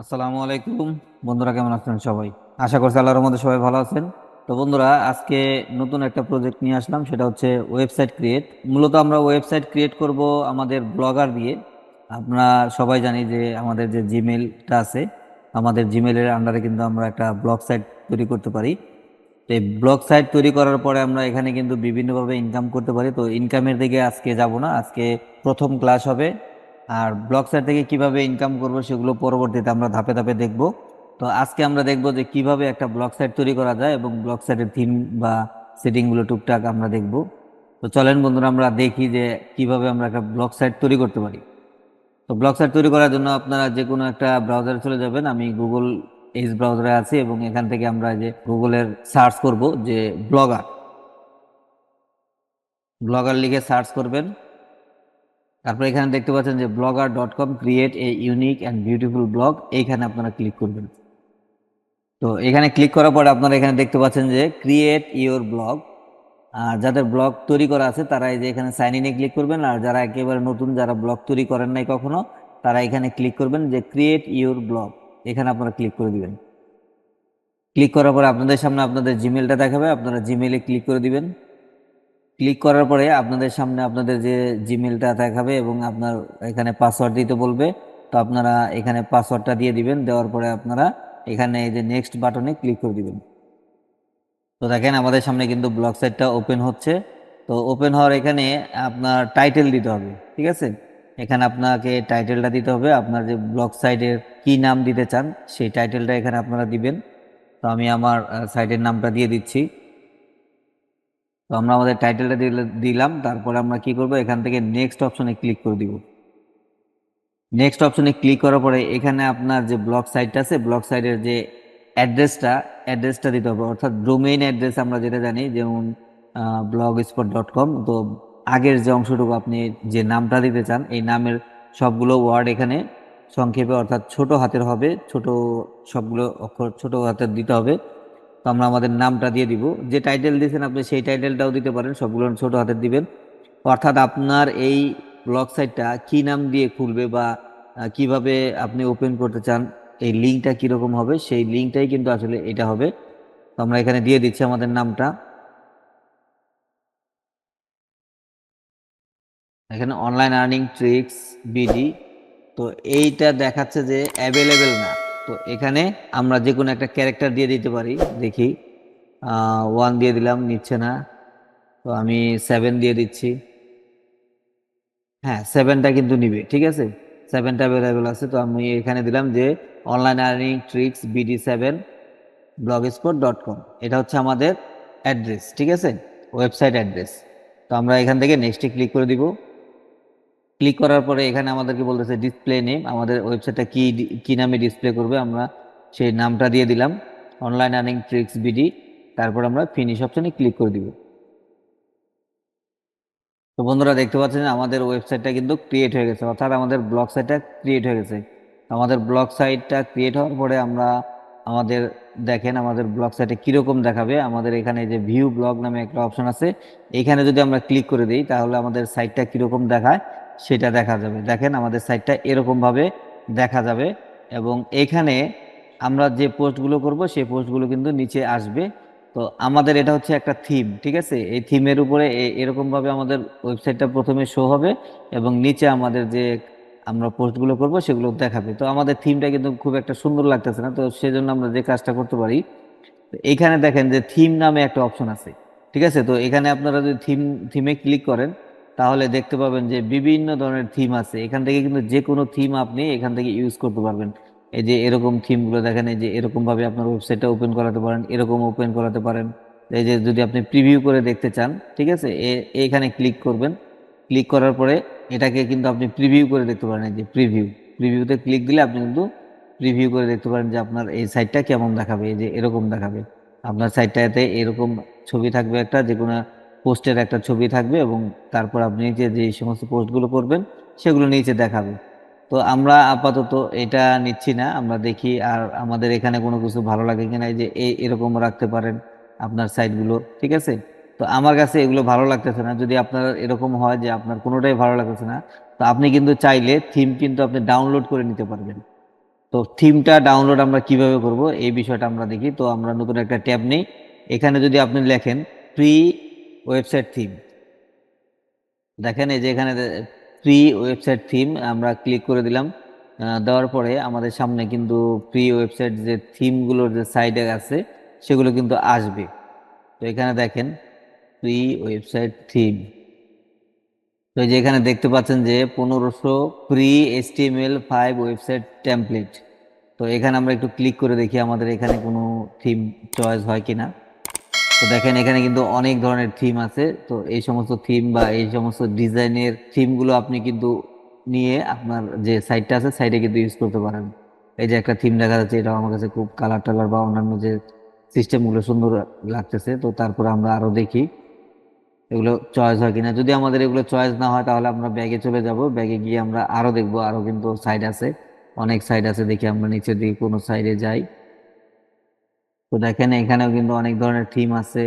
আসসালামু আলাইকুম। বন্ধুরা, কেমন আছেন সবাই? আশা করছি আল্লাহর মধ্যে সবাই ভালো আছেন। তো বন্ধুরা, আজকে নতুন একটা প্রজেক্ট নিয়ে আসলাম, সেটা হচ্ছে ওয়েবসাইট ক্রিয়েট মূলত আমরা ওয়েবসাইট ক্রিয়েট করব আমাদের ব্লগার দিয়ে। আমরা সবাই জানি যে আমাদের যে জিমেলটা আছে, আমাদের জিমেলের আন্ডারে কিন্তু আমরা একটা ব্লগ সাইট তৈরি করতে পারি। তো ব্লক সাইট তৈরি করার পরে আমরা এখানে কিন্তু বিভিন্নভাবে ইনকাম করতে পারি। তো ইনকামের দিকে আজকে যাব না, আজকে প্রথম ক্লাস হবে। আর ব্লক সাইট থেকে কীভাবে ইনকাম করব সেগুলো পরবর্তীতে আমরা ধাপে ধাপে দেখব। তো আজকে আমরা দেখব যে কীভাবে একটা ব্লক সাইট তৈরি করা যায় এবং ব্লক সাইটের থিম বা সেটিংগুলো টুকটাক আমরা দেখব। তো চলেন বন্ধুরা, আমরা দেখি যে কীভাবে আমরা একটা ব্লক সাইট তৈরি করতে পারি। তো ব্লক সাইট তৈরি করার জন্য আপনারা যে কোনো একটা ব্রাউজারে চলে যাবেন। আমি গুগল এইচ ব্রাউজারে আছি এবং এখান থেকে আমরা যে গুগলের সার্চ করব যে ব্লগার ব্লগার লিখে সার্চ করবেন। তারপর এখানে দেখতে পাচ্ছেন যে blogger dot com create a unique and beautiful blog এইখানে আপনারা ক্লিক করবেন। তো এখানে ক্লিক করার পরে আপনারা এখানে দেখতে পাচ্ছেন যে ক্রিয়েট ইওর ব্লগ আর যাদের ব্লগ তৈরি করা আছে, তারা এই যে এখানে সাইন ইনে ক্লিক করবেন। আর যারা একেবারে নতুন, যারা ব্লগ তৈরি করেন নাই কখনো, তারা এখানে ক্লিক করবেন যে ক্রিয়েট ইওর ব্লগ এখানে আপনারা ক্লিক করে দিবেন। ক্লিক করার পরে আপনাদের সামনে আপনাদের জিমেলটা দেখাবে, আপনারা জিমেলে ক্লিক করে দিবেন। ক্লিক করার পরে আপনাদের সামনে আপনাদের যে জিমেলটা দেখাবে এবং আপনার এখানে পাসওয়ার্ড দিতে বলবে, তো আপনারা এখানে পাসওয়ার্ডটা দিয়ে দিবেন, দেওয়ার পরে আপনারা এখানে এই যে নেক্সট বাটনে ক্লিক করে দিবেন। তো দেখেন আমাদের সামনে কিন্তু ব্লগ সাইটটা ওপেন হচ্ছে। তো ওপেন হওয়ার এখানে আপনার টাইটেল দিতে হবে, ঠিক আছে? এখানে আপনাকে টাইটেলটা দিতে হবে, আপনার যে ব্লগ সাইটের কি নাম দিতে চান, সেই টাইটেলটা এখানে আপনারা দিবেন। তো আমি আমার সাইটের নামটা দিয়ে দিচ্ছি। তো আমরা আমাদের টাইটেলটা দিলাম, তারপরে আমরা কি করব, এখান থেকে নেক্সট অপশনে ক্লিক করে দিব। নেক্সট অপশনে ক্লিক করার পরে এখানে আপনার যে ব্লক সাইটটা আছে ব্লক সাইটের যে অ্যাড্রেসটা অ্যাড্রেসটা দিতে হবে। অর্থাৎ ডোমেইন অ্যাড্রেস আমরা যেটা জানি, যেমন ব্লগ স্পট ডট কম তো আগের যে অংশটুকু আপনি যে নামটা দিতে চান, এই নামের সবগুলো ওয়ার্ড এখানে সংক্ষেপে অর্থাৎ ছোট হাতের হবে, ছোট সবগুলো অক্ষর ছোট হাতের দিতে হবে। তো আমরা আমাদের নামটা দিয়ে দিব। যে টাইটেল দিয়েছেন আপনি সেই টাইটেলটাও দিতে পারেন, সবগুলো ছোট হাতের দিবেন। অর্থাৎ আপনার এই ব্লগ সাইটটা কী নাম দিয়ে খুলবে বা কীভাবে আপনি ওপেন করতে চান, এই লিঙ্কটা কীরকম হবে, সেই লিঙ্কটাই কিন্তু আসলে এটা হবে। তো আমরা এখানে দিয়ে দিচ্ছি আমাদের নামটা। এখানে অনলাইন আর্নিং ট্রিক্স বিডি তো এইটা দেখাচ্ছে যে অ্যাভেলেবেল না। তো এখানে আমরা যে কোনো একটা ক্যারেক্টার দিয়ে দিতে পারি, দেখি। ওয়ান দিয়ে দিলাম, নিচ্ছে না। তো আমি সেভেন দিয়ে দিচ্ছি। হ্যাঁ সেভেনটা কিন্তু নিবে, ঠিক আছে? সেভেনটা অ্যাভেলেবেল আছে, তো আমি এখানে দিলাম যে online earning tricks BD seven blog spot dot com এটা হচ্ছে আমাদের অ্যাড্রেস ঠিক আছে? ওয়েবসাইট অ্যাড্রেস তো আমরা এখান থেকে নেক্সটে ক্লিক করে দিব। ক্লিক করার পরে এখানে আমাদেরকে বলতেছে ডিসপ্লে নেম আমাদের ওয়েবসাইটটা কি কি নামে ডিসপ্লে করবে আমরা সেই নামটা দিয়ে দিলাম অনলাইন আর্নিং ট্রিক্স বিডি তারপর আমরা ফিনিশ অপশনে ক্লিক করে দিব। তো বন্ধুরা দেখতে পাচ্ছেন আমাদের ওয়েবসাইটটা কিন্তু ক্রিয়েট হয়ে গেছে, অর্থাৎ আমাদের ব্লগ সাইটটা ক্রিয়েট হয়ে গেছে। আমাদের ব্লগ সাইটটা ক্রিয়েট হওয়ার পরে আমরা আমাদের, দেখেন আমাদের ব্লগ সাইটে কীরকম দেখাবে, আমাদের এখানে যে ভিউ ব্লগ নামে একটা অপশন আছে, এখানে যদি আমরা ক্লিক করে দিই তাহলে আমাদের সাইটটা কীরকম দেখায় সেটা দেখা যাবে। দেখেন আমাদের সাইটটা এরকমভাবে দেখা যাবে এবং এখানে আমরা যে পোস্টগুলো করব, সেই পোস্টগুলো কিন্তু নিচে আসবে। তো আমাদের এটা হচ্ছে একটা থিম ঠিক আছে? এই থিমের উপরে এরকমভাবে আমাদের ওয়েবসাইটটা প্রথমে শো হবে এবং নিচে আমাদের যে আমরা পোস্টগুলো করব, সেগুলো দেখাবে। তো আমাদের থিমটা কিন্তু খুব একটা সুন্দর লাগতেছে না, তো সেজন্য আমরা যে কাজটা করতে পারি এইখানে দেখেন যে থিম নামে একটা অপশন আছে, ঠিক আছে? তো এখানে আপনারা যদি থিম থিমে ক্লিক করেন তাহলে দেখতে পাবেন যে বিভিন্ন ধরনের থিম আছে। এখান থেকে কিন্তু যে কোনো থিম আপনি এখান থেকে ইউজ করতে পারবেন। এই যে এরকম থিমগুলো দেখেন, এই যে এরকমভাবে আপনার ওয়েবসাইটটা ওপেন করাতে পারেন, এরকম ওপেন করাতে পারেন। এই যে যদি আপনি প্রিভিউ করে দেখতে চান, ঠিক আছে? এখানে ক্লিক করবেন। ক্লিক করার পরে এটাকে কিন্তু আপনি প্রিভিউ করে দেখতে পারেন। এই যে প্রিভিউ প্রিভিউতে ক্লিক দিলে আপনি কিন্তু প্রিভিউ করে দেখতে পারেন যে আপনার এই সাইটটা কেমন দেখাবে, এই যে এরকম দেখাবে। আপনার সাইটটাতে এরকম ছবি থাকবে একটা যে কোনো পোস্টের একটা ছবি থাকবে এবং তারপর আপনি যে যে সমস্ত পোস্টগুলো করবেন, সেগুলো নিচে দেখাবে। তো আমরা আপাতত এটা নিচ্ছি না, আমরা দেখি আর আমাদের এখানে কোনো কিছু ভালো লাগে কিনা যে এই এরকম রাখতে পারেন আপনার সাইটগুলো, ঠিক আছে? তো আমার কাছে এগুলো ভালো লাগতেছে না। যদি আপনার এরকম হয় যে আপনার কোনোটাই ভালো লাগতেছে না, তো আপনি কিন্তু চাইলে থিম কিন্তু আপনি ডাউনলোড করে নিতে পারবেন। তো থিমটা ডাউনলোড আমরা কীভাবে করব, এই বিষয়টা আমরা দেখি। তো আমরা নতুন একটা ট্যাব নেই। এখানে যদি আপনি লেখেন ফ্রি ওয়েবসাইট থিম দেখেন এই যে এখানে ফ্রি ওয়েবসাইট থিম আমরা ক্লিক করে দিলাম। দেওয়ার পরে আমাদের সামনে কিন্তু ফ্রি ওয়েবসাইট যে থিমগুলোর যে সাইডে আছে, সেগুলো কিন্তু আসবে। তো এখানে দেখেন ফ্রি ওয়েবসাইট থিম তো যে এখানে দেখতে পাচ্ছেন যে পনেরোশো free HTML five website template তো এখানে আমরা একটু ক্লিক করে দেখি আমাদের এখানে কোনো থিম চয়েস হয় কিনা। তো দেখেন, এখানে কিন্তু অনেক ধরনের থিম আছে। তো এই সমস্ত থিম বা এই সমস্ত ডিজাইনের থিমগুলো আপনি কিন্তু নিয়ে আপনার যে সাইটটা আছে সাইটে কিন্তু ইউজ করতে পারেন। এই যে একটা থিম দেখা যাচ্ছে এটা আমার কাছে খুব কালার টালার বা অন্যান্য যে সিস্টেমগুলো সুন্দর লাগতেছে, তো তারপরে আমরা আরও দেখি এগুলো চয়েস হয় কিনা। যদি আমাদের এগুলো চয়েস না হয়, তাহলে আমরা ব্যাগে চলে যাব। ব্যাগে গিয়ে আমরা আরও দেখব আরও কিন্তু সাইড আছে। অনেক সাইড আছে, দেখি আমরা নিচের দিকে কোনো সাইডে যাই। তো দেখেন এখানেও কিন্তু অনেক ধরনের থিম আছে।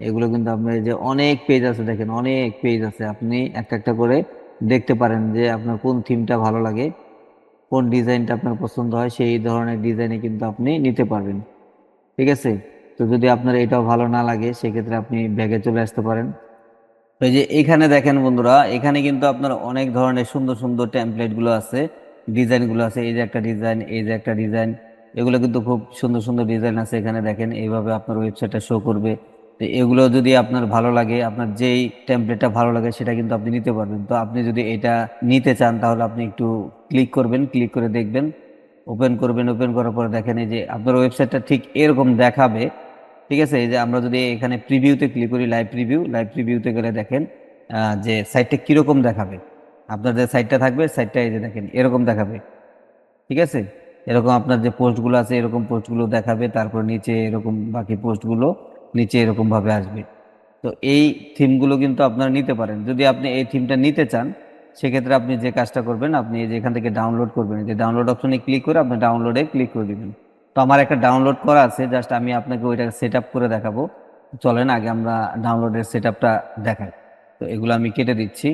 এগুলো কিন্তু আপনি যে অনেক পেজ আছে দেখেন, অনেক পেজ আছে। আপনি একটা একটা করে দেখতে পারেন যে আপনার কোন থিমটা ভালো লাগে, কোন ডিজাইনটা আপনার পছন্দ হয়, সেই ধরনের ডিজাইনে কিন্তু আপনি নিতে পারবেন। ঠিক আছে? তো যদি আপনার এটাও ভালো না লাগে, সেক্ষেত্রে আপনি ব্যাগে চলে আসতে পারেন। এই যে এখানে দেখেন বন্ধুরা, এখানে কিন্তু আপনার অনেক ধরনের সুন্দর সুন্দর টেমপ্লেটগুলো আছে ডিজাইনগুলো আছে। এই যে একটা ডিজাইন এই যে একটা ডিজাইন এগুলো কিন্তু খুব সুন্দর সুন্দর ডিজাইন আছে এখানে দেখেন, এইভাবে আপনার ওয়েবসাইটটা শো করবে। তো এগুলো যদি আপনার ভালো লাগে, আপনার যেই টেমপ্লেটটা ভালো লাগে সেটা কিন্তু আপনি নিতে পারবেন। তো আপনি যদি এটা নিতে চান, তাহলে আপনি একটু ক্লিক করবেন ক্লিক করে দেখবেন ওপেন করবেন ওপেন করার পরে দেখেন এই যে আপনার ওয়েবসাইটটা ঠিক এরকম দেখাবে। ঠিক আছে? এই যে আমরা যদি এখানে প্রিভিউতে ক্লিক করি লাইভ প্রিভিউ লাইভ প্রিভিউতে গেলে দেখেন যে সাইটটা কীরকম দেখাবে। আপনার যে সাইটটা থাকবে সাইটটা এই যে দেখেন, এরকম দেখাবে। ঠিক আছে? এরকম আপনার যে পোস্টগুলো আছে, এরকম পোস্টগুলো দেখাবে, তারপর নিচে এরকম বাকি পোস্টগুলো নিচে এরকম ভাবে আসবে। তো এই থিমগুলো কিন্তু আপনারা নিতে পারেন। যদি আপনি এই থিমটা নিতে চান, সেক্ষেত্রে আপনি যে কাজটা করবেন, আপনি এই যে এখান থেকে ডাউনলোড করবেন যে ডাউনলোড অপশনে ক্লিক করে আপনি ডাউনলোডে ক্লিক করে দিবেন। তো আমার একটা ডাউনলোড করা আছে, জাস্ট আমি আপনাকে ওইটা সেট করে দেখাবো। চলেন, আগে আমরা ডাউনলোডের সেট আপটা দেখাই। তো এগুলো আমি কেটে দিচ্ছি।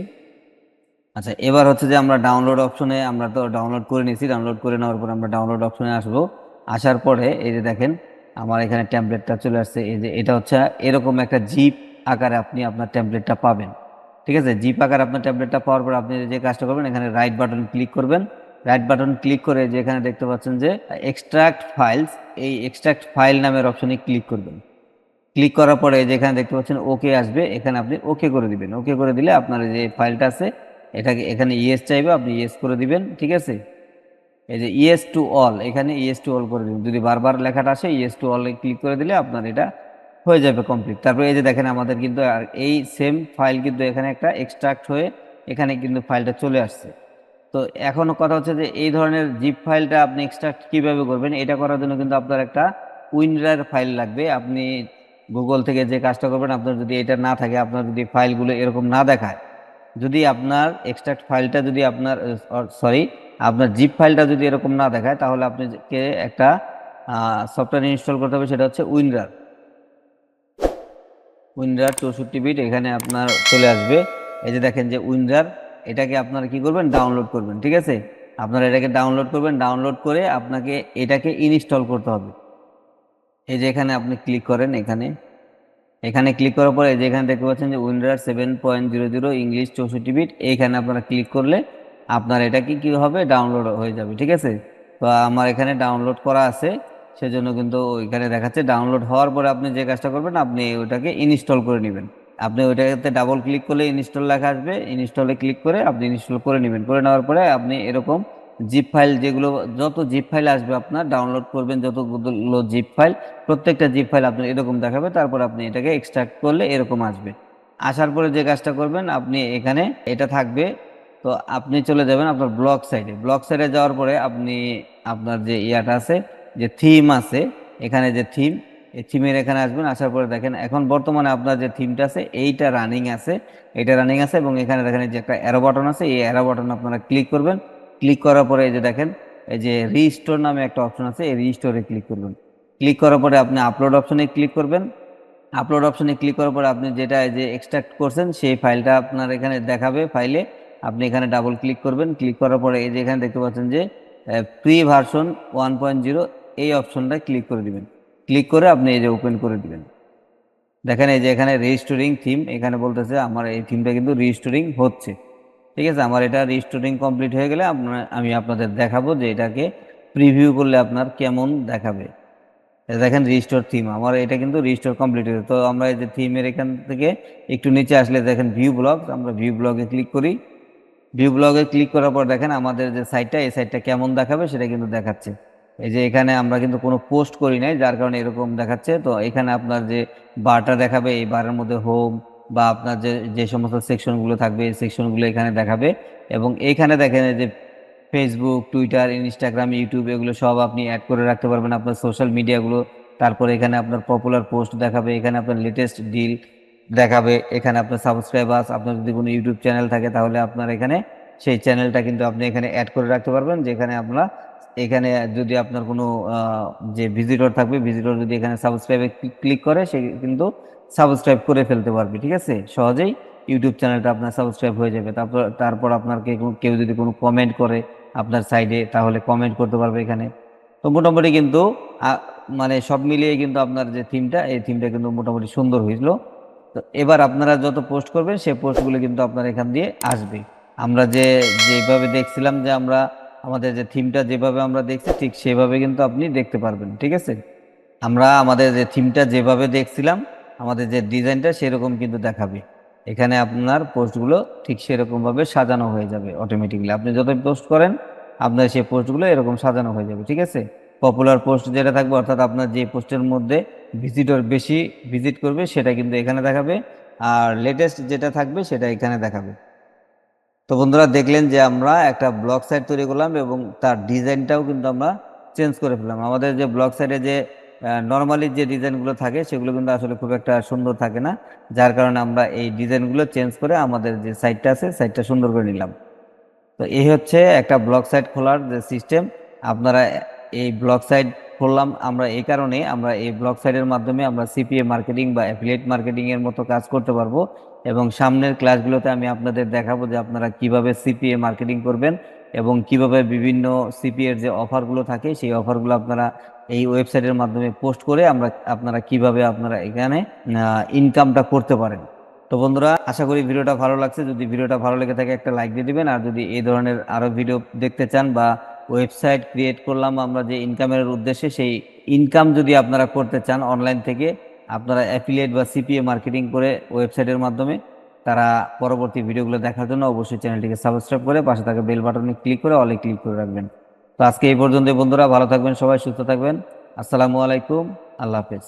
আচ্ছা এবার হচ্ছে যে আমরা ডাউনলোড অপশনে আমরা তো ডাউনলোড করে নিয়েছি ডাউনলোড করে নেওয়ার পর আমরা ডাউনলোড অপশনে আসব। আসার পরে এই যে দেখেন, আমার এখানে ট্যাম্পলেটটা চলে আসছে। এই যে এটা হচ্ছে এরকম একটা জিপ আকারে আপনি আপনার ট্যাম্পলেটটা পাবেন। ঠিক আছে? জিপ আকারে আপনার ট্যাবলেটটা পাওয়ার পর আপনি যে কাজটা করবেন, এখানে রাইট বাটন ক্লিক করবেন। রাইট বাটন ক্লিক করে যে এখানে দেখতে পাচ্ছেন যে এক্সট্রাক্ট ফাইলস এই এক্সট্রাক্ট ফাইল নামের অপশনে ক্লিক করবেন। ক্লিক করার পরে যেখানে দেখতে পাচ্ছেন ওকে আসবে। এখানে আপনি ওকে করে দিবেন। ওকে করে দিলে আপনার যে ফাইলটা আছে এটাকে এখানে ইয়েস চাইবে, আপনি ইয়েস করে দিবেন, ঠিক আছে? এই যে ইয়েস টু অল এখানে ইয়েস টু অল করে দিবেন। যদি বারবার লেখাটা আসে ইয়েস টু অল ক্লিক করে দিলে আপনার এটা হয়ে যাবে কমপ্লিট তারপরে এই যে দেখেন, আমাদের কিন্তু আর এই সেম ফাইল কিন্তু এখানে একটা এক্সট্রাক্ট হয়ে এখানে কিন্তু ফাইলটা চলে আসছে। তো এখনও কথা হচ্ছে যে, এই ধরনের জিপ ফাইলটা আপনি এক্সট্রাক্ট কীভাবে করবেন, এটা করার জন্য কিন্তু আপনার একটা উইন্ডার ফাইল লাগবে। আপনি গুগল থেকে যে কাজটা করবেন, আপনার যদি এটা না থাকে, আপনার যদি ফাইলগুলো এরকম না দেখায় যদি আপনার এক্সট্রাক্ট ফাইলটা যদি আপনার সরি আপনার জিপ ফাইলটা যদি এরকম না দেখায়, তাহলে আপনাকে একটা সফটওয়্যার ইনস্টল করতে হবে, সেটা হচ্ছে উইন্ডার উইন্ডার চৌষট্টি বিট এখানে আপনার চলে আসবে। এই যে দেখেন যে উইন্ডার এটাকে আপনারা কি করবেন? ডাউনলোড করবেন, ঠিক আছে? আপনারা এটাকে ডাউনলোড করবেন ডাউনলোড করে আপনাকে এটাকে ইনস্টল করতে হবে। এই যে এখানে আপনি ক্লিক করেন, এখানে। এখানে ক্লিক করার পরে যে এখানে দেখতে পাচ্ছেন যে WinRAR seven point zero zero English চৌষট্টি বিট এইখানে আপনারা ক্লিক করলে আপনার এটা কি কি হবে? ডাউনলোড হয়ে যাবে, ঠিক আছে? তো আমার এখানে ডাউনলোড করা আছে, সেজন্য কিন্তু ওইখানে দেখাচ্ছে ডাউনলোড হওয়ার পরে আপনি যে কাজটা করবেন, আপনি ওটাকে ইনস্টল করে নেবেন। আপনি ওইটাতে ডাবল ক্লিক করলে ইনস্টল লেখা আসবে ইনস্টলে ক্লিক করে আপনি ইনস্টল করে নেবেন। করে নেওয়ার পরে আপনি এরকম জিপ ফাইল যেগুলো, যত জিপ ফাইল আসবে আপনার ডাউনলোড করবেন যতগুলো জিপ ফাইল প্রত্যেকটা জিপ ফাইল আপনার এরকম দেখাবে, তারপর আপনি এটাকে এক্সট্রাক্ট করলে এরকম আসবে। আসার পরে যে কাজটা করবেন, আপনি এখানে এটা থাকবে, তো আপনি চলে যাবেন আপনার ব্লক সাইডে ব্লক সাইডে যাওয়ার পরে আপনি, আপনার যে ইয়াটা আছে, যে থিম আছে, এখানে যে থিম এই থিমের এখানে আসবেন, আসার পরে দেখেন, এখন বর্তমানে আপনার যে থিমটা আছে, এইটা রানিং আছে এটা রানিং আছে এবং এখানে দেখেন যে একটা অ্যারো বাটন আছে, এই অ্যারো বাটন আপনারা ক্লিক করবেন ক্লিক করার পরে এই যে দেখেন, এই যে রিস্টোর নামে একটা অপশন আছে, এই রিস্টোরে ক্লিক করবেন। ক্লিক করার পরে আপনি আপলোড অপশনে ক্লিক করবেন। আপলোড অপশনে ক্লিক করার পরে আপনি যেটা এই যে এক্সট্রাক্ট করছেন, সেই ফাইলটা আপনার এখানে দেখাবে ফাইলে আপনি এখানে ডাবল ক্লিক করবেন। ক্লিক করার পরে এই যে এখানে দেখতে পাচ্ছেন যে pre version one point zero এই অপশনটা ক্লিক করে দিবেন। ক্লিক করে আপনি এই যে ওপেন করে দিবেন। দেখেন এই যে এখানে রেজিস্টোরিং থিম এখানে বলতেছে, আমার এই থিমটা কিন্তু রেজিস্টোরিং হচ্ছে। ঠিক আছে? আমার এটা রিস্টোরিং কমপ্লিট হয়ে গেলে আপনার, আমি আপনাদের দেখাবো যে এটাকে প্রিভিউ করলে আপনার কেমন দেখাবে। দেখেন রিস্টোর থিম আমার এটা কিন্তু রিস্টোর কমপ্লিট হয়েছে তো আমরা এই যে থিমের এখান থেকে একটু নিচে আসলে দেখেন ভিউ ব্লগ আমরা ভিউ ব্লগে ক্লিক করি। ভিউ ব্লগে ক্লিক করার পর দেখেন আমাদের যে সাইটটা এই সাইটটা কেমন দেখাবে সেটা কিন্তু দেখাচ্ছে। এই যে এখানে আমরা কিন্তু কোনো পোস্ট করি নাই, যার কারণে এরকম দেখাচ্ছে। তো এখানে আপনার যে বারটা দেখাবে, এই বারের মধ্যে হোম বা আপনার যে যে সমস্ত সেকশনগুলো থাকবে, এই সেকশনগুলো এখানে দেখাবে। এবং এইখানে দেখেন যে ফেসবুক টুইটার ইনস্টাগ্রাম ইউটিউব এগুলো সব আপনি অ্যাড করে রাখতে পারবেন আপনার সোশ্যাল মিডিয়াগুলো তারপরে এখানে আপনার পপুলার পোস্ট দেখাবে, এখানে আপনার লেটেস্ট ডিল দেখাবে, এখানে আপনার সাবস্ক্রাইবার্স আপনার যদি কোনো ইউটিউব চ্যানেল থাকে তাহলে আপনার এখানে সেই চ্যানেলটা কিন্তু আপনি এখানে অ্যাড করে রাখতে পারবেন, যেখানে আপনার এখানে যদি আপনার কোনো যে ভিজিটর থাকবে ভিজিটর যদি এখানে সাবস্ক্রাইবে ক্লিক করে, সে কিন্তু সাবস্ক্রাইব করে ফেলতে পারবে, ঠিক আছে? সহজেই ইউটিউব চ্যানেলটা আপনার সাবস্ক্রাইব হয়ে যাবে। তারপর তারপর আপনার কেউ যদি কোনো কমেন্ট করে আপনার সাইডে তাহলে কমেন্ট করতে পারবে এখানে। তো মোটামুটি কিন্তু মানে সব মিলিয়ে কিন্তু আপনার যে থিমটা এই থিমটা কিন্তু মোটামুটি সুন্দর হয়েছিল তো এবার আপনারা যত পোস্ট করবেন সেই পোস্টগুলো কিন্তু আপনার এখান দিয়ে আসবে। আমরা যে, যেভাবে দেখছিলাম যে আমরা আমাদের যে থিমটা যেভাবে আমরা দেখছি, ঠিক সেভাবে কিন্তু আপনি দেখতে পারবেন, ঠিক আছে? আমরা আমাদের যে থিমটা যেভাবে দেখছিলাম, আমাদের যে ডিজাইনটা সেরকম কিন্তু দেখাবে। এখানে আপনার পোস্টগুলো ঠিক সেরকমভাবে সাজানো হয়ে যাবে অটোমেটিকলি আপনি যত পোস্ট করেন, আপনার সেই পোস্টগুলো এরকম সাজানো হয়ে যাবে, ঠিক আছে? পপুলার পোস্ট যেটা থাকবে, অর্থাৎ আপনার যে পোস্টের মধ্যে ভিজিটর বেশি ভিজিট করবে, সেটা কিন্তু এখানে দেখাবে। আর লেটেস্ট যেটা থাকবে, সেটা এখানে দেখাবে। তো বন্ধুরা দেখলেন যে আমরা একটা ব্লক সাইট তৈরি করলাম এবং তার ডিজাইনটাও কিন্তু আমরা চেঞ্জ করে ফেললাম। আমাদের যে ব্লক সাইটে যে নর্মালি যে ডিজাইনগুলো থাকে সেগুলো কিন্তু আসলে খুব একটা সুন্দর থাকে না। যার কারণে আমরা এই ডিজাইনগুলো চেঞ্জ করে আমাদের যে সাইটটা আছে সাইটটা সুন্দর করে নিলাম। তো এই হচ্ছে একটা ব্লক সাইট খোলার যে সিস্টেম আপনারা এই ব্লক সাইট খুললাম আমরা এই কারণে আমরা এই ব্লগ সাইটের মাধ্যমে আমরা সিপিএ মার্কেটিং বা অ্যাফিলিয়েট মার্কেটিং এর মতো কাজ করতে পারব এবং সামনের ক্লাসগুলোতে আমি আপনাদের দেখাবো যে আপনারা কীভাবে সিপিএ মার্কেটিং করবেন এবং কীভাবে বিভিন্ন সিপিএ এর যে অফারগুলো থাকে, সেই অফারগুলো আপনারা এই ওয়েবসাইটের মাধ্যমে পোস্ট করে আমরা আপনারা কীভাবে আপনারা এখানে ইনকামটা করতে পারেন। তো বন্ধুরা, আশা করি ভিডিওটা ভালো লাগছে। যদি ভিডিওটা ভালো লেগে থাকে একটা লাইক দিয়ে দিবেন। আর যদি এই ধরনের আরও ভিডিও দেখতে চান বা ওয়েবসাইট ক্রিয়েট করলাম আমরা যে ইনকামের উদ্দেশ্যে, সেই ইনকাম যদি আপনারা করতে চান অনলাইন থেকে, আপনারা অ্যাফিলিয়েট বা সিপিএ মার্কেটিং করে ওয়েবসাইটের মাধ্যমে তারা পরবর্তী ভিডিওগুলো দেখার জন্য অবশ্যই চ্যানেলটিকে সাবস্ক্রাইব করে পাশে থাকা বেল বাটনে ক্লিক করে অলে ক্লিক করে রাখবেন। তো আজকে এই পর্যন্ত বন্ধুরা, ভালো থাকবেন সবাই, সুস্থ থাকবেন। আসসালামু আলাইকুম, আল্লাহ হাফেজ।